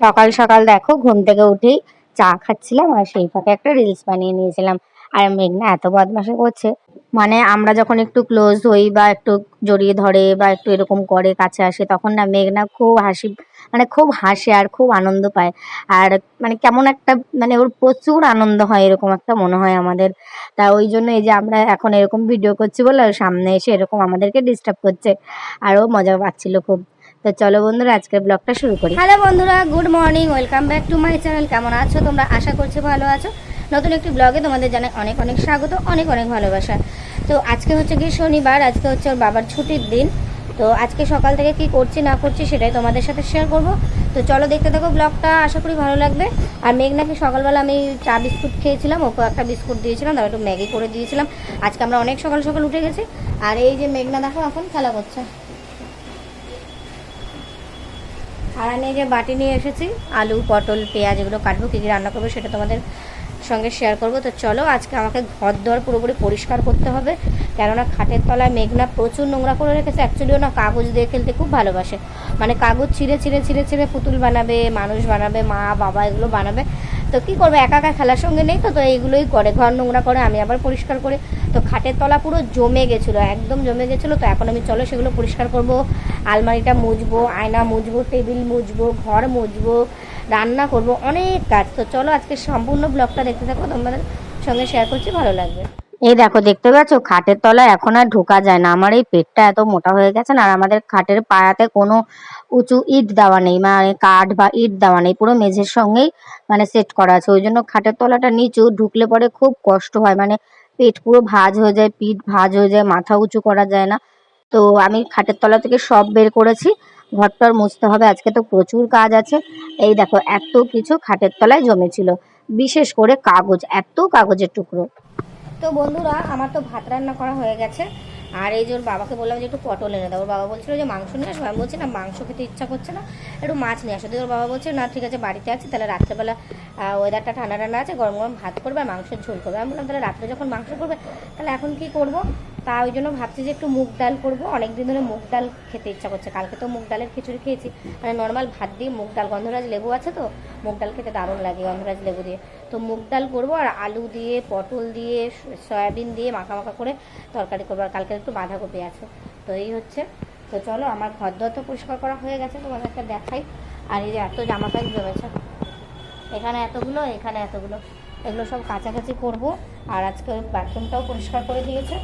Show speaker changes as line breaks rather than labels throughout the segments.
সকাল সকাল দেখো, ঘুম থেকে উঠেই চা খাচ্ছিলাম আর সেই ফাঁকে একটা রিলস বানিয়ে নিয়েছিলাম। আর মেঘনা এত বদমাশি করছে। মানে আমরা যখন একটু ক্লোজ হই বা একটু জড়িয়ে ধরে বা একটু এরকম করে কাছে আসে, তখন না মেঘনা খুব হাসি মানে খুব হাসে আর খুব আনন্দ পায়। আর মানে কেমন একটা মানে ওর প্রচুর আনন্দ হয় এরকম একটা মনে হয় আমাদের। তা ওই জন্য এই যে আমরা এখন এরকম ভিডিও করছি বলে সামনে এসে এরকম আমাদেরকে ডিস্টার্ব করছে। আর ও মজা পাচ্ছিল খুব। তো চলো বন্ধুরা, আজকের ব্লগটা শুরু করি। হ্যালো বন্ধুরা, good morning, welcome back to my channel. কেমন আছো? তোমরা আশা করছি ভালো আছো। নতুন একটি ব্লগে তোমাদের জানাই অনেক অনেক স্বাগত, অনেক অনেক ভালোবাসা। তো আজকে হচ্ছে কি শনিবার, আজকে হচ্ছে ওর বাবার ছুটির দিন। তো আজকে সকাল থেকে কি করছি, না করছি সেটাই তোমাদের সাথে শেয়ার করব। তো চলো দেখতে থাকো ব্লগটা, আশা করি ভালো লাগবে। আর মেঘনাকে সকালবেলা আমি চা বিস্কুট খেয়েছিলাম ওকে একটা বিস্কুট দিয়েছিলাম, তারপর একটু ম্যাগি করে দিয়েছিলাম। আজকে আমরা অনেক সকাল সকাল উঠে গেছি। আর এই যে মেঘনা দেখো এখন খেলা করছে। আর আমি যে বাটি নিয়ে এসেছি, আলু, পটল, পেঁয়াজ এগুলো কাটবো, কী কী রান্না করব সেটা তোমাদের সঙ্গে শেয়ার করব। তো চলো আজকে আমাকে ঘর দর পুরোপুরি পরিষ্কার করতে হবে, কেননা খাটের তলায় মেঘনা প্রচুর নোংরা করে রেখেছে। অ্যাকচুয়ালিও না কাগজ দিয়ে খেলতে খুব ভালোবাসে। মানে কাগজ ছিঁড়ে ছিঁড়ে ছিঁড়ে ছিঁড়ে পুতুল বানাবে, মানুষ বানাবে, মা, বাবা এগুলো বানাবে। তো কী করবে, একা একা খেলার সঙ্গে নেই তো তো এইগুলোই করে। ঘর নোংরা করে আমি আবার পরিষ্কার করে তো খাটের তলা পুরো জমে গেছিল, একদম জমে গেছিল, তো এখন আমি চলো সেগুলো পরিষ্কার করব। আলমারিটা মুছবো, আয়না মুছবো, টেবিল মুছবো, ঘর মুছবো, রান্না করব, অনেক কাজ। তো চলো আজকে সম্পূর্ণ ব্লগটা দেখতে থাকো, তোমাদের সঙ্গে শেয়ার করছি, ভালো লাগবে। এই দেখো, দেখতে পাচ্ছ? খাটের তলায় এখন আর ঢোকা যায় না। আমার এই পেটটা এত মোটা হয়ে গেছে না, আর আমাদের খাটের পায়াতে কোনো উঁচু ইট দেওয়া নেই মানে কাঠ বা ইট দেওয়া নেই, পুরো মেঝের সঙ্গেই মানে সেট করা আছে। ওই জন্য খাটের তলাটা নিচু, ঢুকলে পরে খুব কষ্ট হয় মানে পেট পুরো ভাজ হয়ে যায়, পিঠ ভাজ হয়ে যায়, মাথা উঁচু করা যায় না। তো আমি খাটের তলা থেকে সব বের করেছি, ঘরটর মুছতে হবে, আজকে তো প্রচুর কাজ আছে। এই দেখো, এত কিছু খাটের তলায় জমেছিল, বিশেষ করে কাগজ, এত কাগজের টুকরো। তো বন্ধুরা, আমার তো ভাত রান্না করা হয়ে গেছে। আর এই যে ওর বাবাকে বললাম যে একটু পটল এনে দাও। ওর বাবা বলছিল যে মাংস নিয়ে আসব। আমি বলছি, না, মাংস খেতে ইচ্ছা করছে না, একটু মাছ নিয়ে আসো। দিয়ে ওর বাবা বলছে, না, ঠিক আছে, বাড়িতে আছে, তাহলে রাত্রেবেলা ওয়েদারটা ঠান্ডা ঠান্ডা আছে, গরম গরম ভাত করবে আর মাংসের ঝোল করবে। আমি বললাম, তাহলে রাত্রে যখন মাংস করবে, তাহলে এখন কি করব? তা ওই জন্য ভাবছি যে একটু মুগ ডাল করব। অনেক দিন ধরে মুগ ডাল খেতে ইচ্ছা করছে। কালকে তো মুগ ডালের খিচুড়ি খেয়েছি। মানে নর্মাল ভাত দিয়ে মুগ ডাল, গন্ধরাজ লেবু আছে তো, মুগ ডাল খেতে দারুণ লাগে গন্ধরাজ লেবু দিয়ে। তো মুগ ডাল করব আর আলু দিয়ে, পটল দিয়ে, সয়াবিন দিয়ে মাখা মাখা করে তরকারি করব। আর কালকে একটু বাঁধাকপি আছে। তো এই হচ্ছে। তো চলো, আমার ঘর দর তো পরিষ্কার করা হয়ে গেছে, তোমাদেরকে দেখাই। আর এই যে এত জামা প্যান্ট জমেছে এখানে এতগুলো এখানে এতগুলো। এগুলো সব কাছাকাছি করব। আর আজকে ওই বাথরুমটাও পরিষ্কার করে দিয়েছে।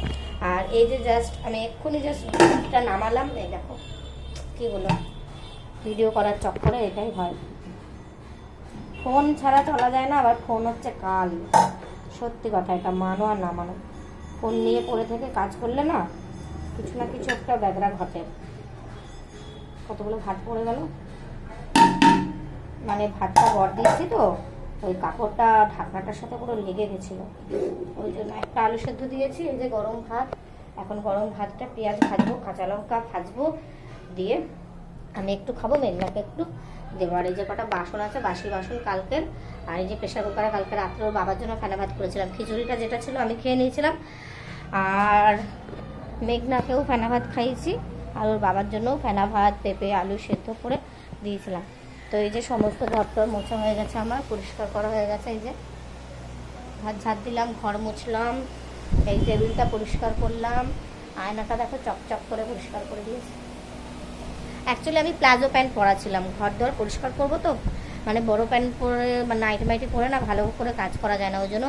আর এই যে জাস্ট আমি এক্ষুনি জাস্টটা নামালাম। এই দেখো, কী বলো? ভিডিও করার চক্করে এটাই হয়। ফোন ছাড়া চলা যায় না, আবার ফোন হচ্ছে কাল। সত্যি কথা, এটা মানো আর না মানো। ফোন নিয়ে পড়ে থেকে কাজ করলে না কিছু না কিছু একটা ব্যাগরা ঘটে। কতগুলো ভাত পড়ে গেল? মানে ভাতটা বর দিয়েছি তো, ওই কাপড়টা ঢাকনাটার সাথে পুরো লেগে গেছিল। ওই জন্য একটা আলু সেদ্ধ দিয়েছি, এই যে গরম ভাত। এখন গরম ভাতটা পেঁয়াজ ভাজবো, কাঁচা লঙ্কা ভাজবো, দিয়ে আমি একটু খাব, মেঘনাকে একটু দেবো আর এই যে কটা বাসন আছে, বাসি বাসন কালকের। আর এই যে প্রেশার কুকারে কালকে রাত্রে ওর বাবার জন্য ফেনা ভাত করেছিলাম। খিচুড়িটা যেটা ছিল আমি খেয়ে নিয়েছিলাম। আর মেঘনাকেও ফেনা ভাত খাইয়েছি। আর ওর বাবার জন্যও ফেনা ভাত, পেঁপে, আলু সেদ্ধ করে দিয়েছিলাম। তো এই যে সমস্ত ঘরটর মোছা হয়ে গেছে আমার, পরিষ্কার করা হয়ে গেছে এই যে। ভাত ঝাড় দিলাম, ঘর মুছলাম, এই টেবিলটা পরিষ্কার করলাম। আয়নাটা দেখো চকচক করে পরিষ্কার করে দিয়েছি। অ্যাকচুয়ালি আমি প্লাজো প্যান্ট পরাছিলাম। ঘর দর পরিষ্কার করব তো? মানে বড় প্যান্ট পরে বা নাইট মাইটি পরে না ভালো করে কাজ করা যায় না, ওই জন্য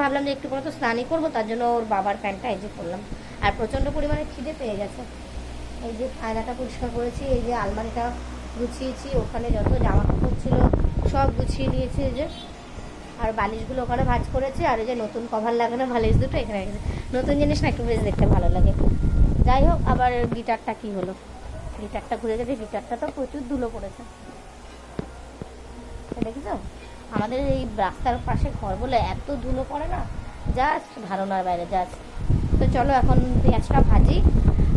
ভাবলাম যে একটু পরে তো স্নানই করব, তার জন্য ওর বাবার প্যান্টটা এই যে করলাম আর প্রচণ্ড পরিমাণে খিদে পেয়ে গেছে। এই যে আয়নাটা পরিষ্কার করেছি, এই যে আলমারিটা গুছিয়েছি, ওখানে যত জামা কাপড় ছিল সব গুছিয়ে নিয়েছি যে। আর বালিশগুলো ওখানে ভাজ করেছে, আর এই যে নতুন কভার লাগানো বালিশ দুটো এখানে রেখেছে। নতুন জিনিস না, একটু বেশ দেখতে ভালো লাগে। যাই হোক, আবার গিটারটা কি হলো? গিটারটা ঘুরে গেছে গিটারটা তো প্রচুর ধুলো পড়েছে। দেখেছ? আমাদের এই রাস্তার পাশে ঘর বলে এত ধুলো পড়ে না? জাস্ট ধারণার বাইরে, জাস্ট। তো চলো এখন পেঁয়াজটা ভাজি,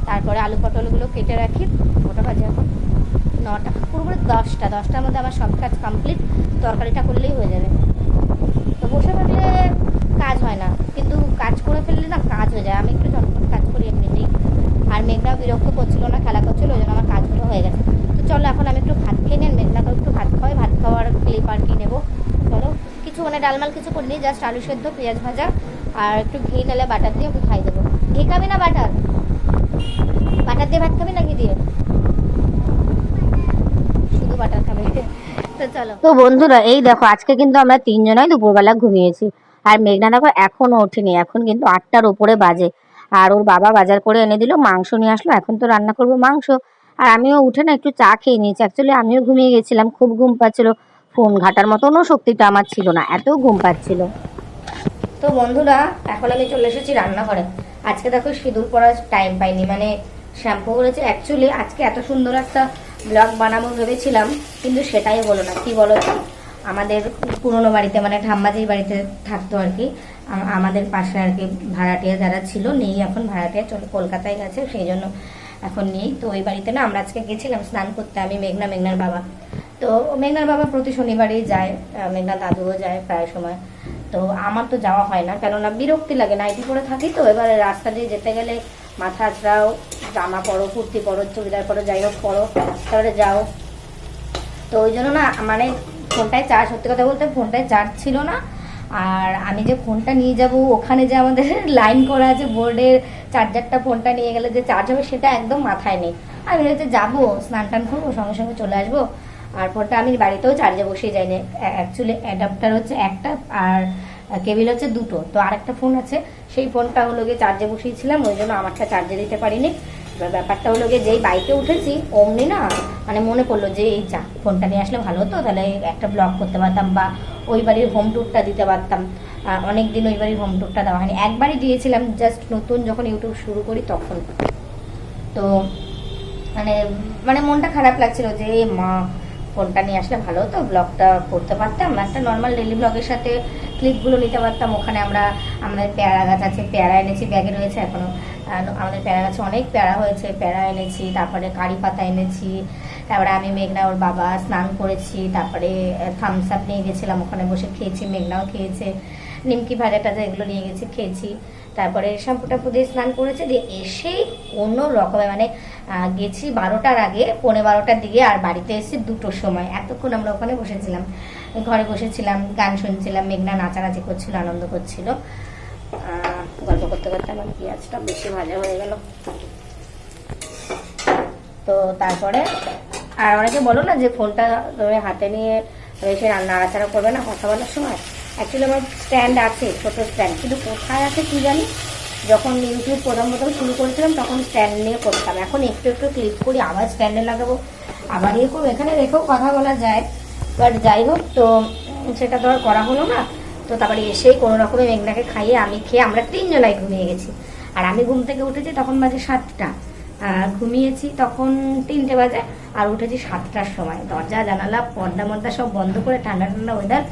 তারপরে আলু পটলগুলো কেটে রাখি ওটা ভাজি এখন। নটা, পুরোপুরি দশটা, দশটার মধ্যে আমার সব কাজ কমপ্লিট তরকারিটা করলেই হয়ে যাবে। তো বসে থাকলে কাজ হয় না, কিন্তু কাজ করে ফেললে না কাজ হয়ে যায়। আমি একটু ঝটপট কাজ করি এমনিতেই। আর মেঘনাও বিরক্ত করছিল না, খেলা করছিল, ওই জন্য আমার কাজগুলো হয়ে গেছে। চলো এখন আমি একটু ভাত খেয়ে নেন মেঘনাকে একটু ভাত খাওয়াই ভাত খাওয়ার ক্লিপার কি নেব। চলো, কিছু মানে ডালমাল কিছু করিনি জাস্ট আলু সেদ্ধ, পেঁয়াজ ভাজা আর একটু ঘি নালে বাটার দিয়ে ওকে খাই দেবো। ঘি খাবি না বাটার? বাটার দিয়ে ভাত খাবি না ঘি দিয়ে? শুধু বাটার খাবে। তো চলো। তো বন্ধুরা, এই দেখো, আজকে কিন্তু আমরা তিনজনাই দুপুরবেলা ঘুমিয়েছি। আর মেঘনা দেখো এখনও ওঠেনি, এখন কিন্তু আটটার উপরে বাজে। আর ওর বাবা বাজার করে এনে দিল, মাংস নিয়ে আসলো, এখন তো রান্না করব মাংস। আর আমিও উঠে না একটু চা খেয়ে নিয়েছি। অ্যাকচুয়ালি আমিও ঘুমিয়ে গেছিলাম, খুব ঘুম পাচ্ছিল। ফোন ঘাটার মতনও শক্তিটা আমার ছিল না, এত ঘুম পাচ্ছিল। তো বন্ধুরা, এখন আমি চলে এসেছি রান্নাঘরে। আজকে দেখো সিঁদুর পরার টাইম পাইনি মানে শ্যাম্পু করেছে। অ্যাকচুয়ালি আজকে এত সুন্দর একটা ব্লগ বানাবো ভেবেছিলাম, কিন্তু সেটাই বলো না। কি বলো তো? আমাদের পুরনো বাড়িতে মানে ঠাম্মাজির বাড়িতে থাকতো আর কি আমাদের পাশে আর কি ভাড়াটিয়া যারা ছিল, নেই এখন, ভাড়াটিয়া চলে, কলকাতায় গেছে, সেই জন্য এখন নেই। তো ওই বাড়িতে না আমরা আজকে গেছিলাম স্নান করতে, আমি, মেঘনা, মেঘনার বাবা। তো মেঘনার বাবা প্রতি শনিবারই যায় মেঘনা দাদুও যায় প্রায় সময়। তো আমার তো যাওয়া হয় না, কেননা বিরক্তি লাগে। নাইটি পরে থাকি তো, এবারে রাস্তা দিয়ে যেতে গেলে মাথা আছড়াও জামা পরো, কুর্তি পরো, চুড়িদার পরো, যাই হোক পরো তারপরে যাও। তো ওই জন্য না মানে ফোনটায় চার্জ, সত্যি কথা বলতে ফোনটায় চার্জ ছিল না। আর আমি যে ফোনটা নিয়ে যাব, ওখানে যে আমাদের লাইন করা আছে বোর্ডের চার্জারটা ফোনটা নিয়ে গেলে যে চার্জ হবে, সেটা একদম মাথায় নেই। আমি ভেবেছি যাব, স্নান টান করব, সঙ্গে সঙ্গে চলে আসব। আর ফোনটা আমি বাড়িতেও চার্জে বসিয়ে যাইনি অ্যাকচুয়ালি অ্যাডাপ্টার হচ্ছে একটা আর কেবিল হচ্ছে দুটো। তো আরেকটা ফোন আছে, সেই ফোনটা হলো গিয়ে চার্জে বসিয়েছিলাম, ওই জন্য আমারটা চার্জে দিতে পারিনি। এবার ব্যাপারটা হলো গিয়ে যেই বাইকে উঠেছি, অমনি না মানে মনে পড়ল যে, এই যা ফোনটা নিয়ে আসলে ভালো হতো, তাহলে একটা ব্লগ করতে পারতাম বা ওই বাড়ির হোম ট্যুরটা দিতে পারতাম। অনেক দিন ওই বাড়ির হোম ট্যুরটা দেওয়া হয়নি। একবারই দিয়েছিলাম জাস্ট নতুন যখন ইউটিউব শুরু করি তখন। তো মানে মানে মনটা খারাপ লাগছিল যে মা ফোনটা নিয়ে আসলে ভালো হতো ব্লগটা করতে পারতাম। একটা নর্মাল ডেলি ব্লগের সাথে ক্লিপগুলো নিতে পারতাম। ওখানে আমরা, আমাদের পেয়ারা গাছ আছে, পেয়ারা এনেছি, ব্যাগে রয়েছে এখনও। আর আমাদের পেয়ারা গাছে অনেক পেয়ারা হয়েছে, পেয়ারা এনেছি, তারপরে কারি পাতা এনেছি, তারপরে আমি মেঘনা ওর বাবা স্নান করেছি, তারপরে থামস আপ নিয়ে গেছিলাম, ওখানে বসে খেয়েছি, মেঘনাও খেয়েছে, নিমকি ভাজা টাজা এগুলো নিয়ে গেছি, খেয়েছি, তারপরে শ্যাম্পু টাম্পু দিয়ে স্নান করেছে, দিয়ে এসেই কোনো রকমে মানে গেছি বারোটার আগে, পৌনে বারোটার দিকে, আর বাড়িতে এসেছি দুটোর সময়, এতক্ষণ আমরা ওখানে বসেছিলাম, ঘরে বসেছিলাম, গান শুনছিলাম, মেঘনা নাচানাচি করছিল, আনন্দ করছিল করতে করতে আমার পেঁয়াজটা বেশি ভাজা হয়ে গেল। তো তারপরে, আর অনেকে বলো না যে ফোনটা তুমি হাতে নিয়ে এসে নাড়াচাড়া করবে না, কথা বলার সময়। অ্যাকচুয়ালি আমার স্ট্যান্ড আছে, ছোট স্ট্যান্ড কিন্তু কোথায় আছে কী জানি? যখন ইউটিউব প্রথম প্রথম শুরু করেছিলাম, তখন স্ট্যান্ড নিয়ে করতাম। এখন একটু একটু ক্লিক করি, আবার স্ট্যান্ডে লাগাবো, আবার করব এখানে রেখেও কথা বলা যায়। বাট যাই হোক, তো সেটা আর করা হলো না। তো তারপরে এসেই কোনো রকমে মেঘনাকে খাইয়ে আমি খেয়ে আমরা তিনজনাই ঘুমিয়ে গেছি। আর আমি ঘুম থেকে উঠেছি তখন বাজে সাতটা। ঘুমিয়েছি তখন তিনটে বাজে আর উঠেছি সাতটার সময়। দরজা, জানালা, পর্দা, মর্দা সব বন্ধ করে ঠান্ডা ঠান্ডা ওয়েদার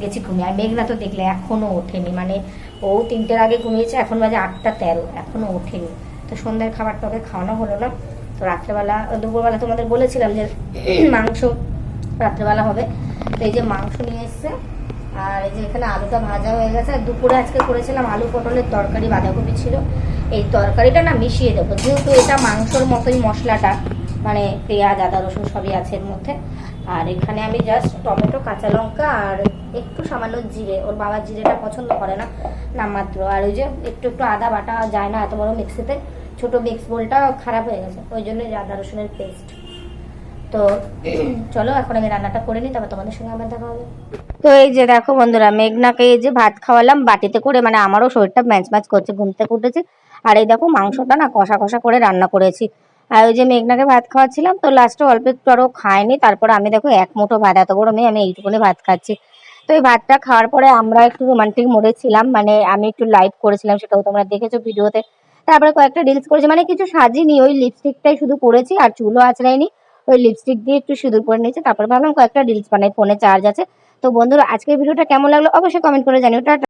গেছি ঘুমিয়ে। আর মেঘনা তো দেখলে এখনও ওঠেনি। মানে ও তিনটের আগে ঘুমিয়েছে, এখন বাজে আটটা তেরো। এখনও ওঠেনি। তো সন্ধ্যার খাবারটা ওকে খাওয়ানো হলো না। তো রাত্রেবেলা, দুপুরবেলা তোমাদের বলেছিলাম যে মাংস রাত্রেবেলা হবে। তো এই যে মাংস নিয়ে এসছে আর এই যে এখানে আলুটা ভাজা হয়ে গেছে, আর দুপুরে আজকে করেছিলাম আলু পটলের তরকারি, বাঁধাকপি ছিল। এই তরকারিটা না মিশিয়ে দেবো, যেহেতু এটা মাংসর মতোই মশলাটা মানে পেঁয়াজ, আদা, রসুন সবই আছে এর মধ্যে। আর এখানে আমি জাস্ট টমেটো, কাঁচা লঙ্কা আর একটু সামান্য জিরে, ওর বাবা জিরেটা পছন্দ করে না, নামমাত্র। আর ওই যে একটু একটু আদা বাটা যায় না এত বড় মিক্সিতে ছোট মিক্স বোলটা খারাপ হয়ে গেছে, ওই জন্য আদা রসুনের পেস্ট তো চলো, এখন আমি রান্নাটা করে নিই, তারপর তোমাদের সঙ্গে আবার দেখা হবে। তো এই যে দেখো বন্ধুরা, মেঘনাকে এই যে ভাত খাওয়ালাম, বাটিতে করে মানে আমারও শরীরটা ম্যাচ ম্যাচ করছে, ঘুম থেকে উঠেছি। আর এই দেখো মাংসটা না কষা কষা করে রান্না করেছি। আর ওই যে মেঘনাকে ভাত খাওয়াচ্ছিলাম, তো লাস্টে অল্প একটু আরও খায়নি, তারপরে আমি দেখো এক মুঠো ভাত, এত বড় মেয়ে, আমি এইটুকুনি ভাত খাচ্ছি। তো এই ভাতটা খাওয়ার পরে আমরা একটু রোমান্টিক মোডে ছিলাম মানে আমি একটু লাইভ করেছিলাম, সেটাও তোমরা দেখেছ ভিডিওতে। তারপরে কয়েকটা রিলস করেছি মানে কিছু সাজিনি, ওই লিপস্টিকটাই শুধু পরেছি, আর চুলও আঁচড়াইনি। ওই লিপস্টিক দিয়ে একটু সিঁদুর করে নিয়েছে, তারপরে ভাবলাম কয়েকটা রিলস বানাই ফোনে চার্জ আছে। তো বন্ধুরা, আজকের ভিডিওটা কেমন লাগল অবশ্যই কমেন্ট করে জানিও।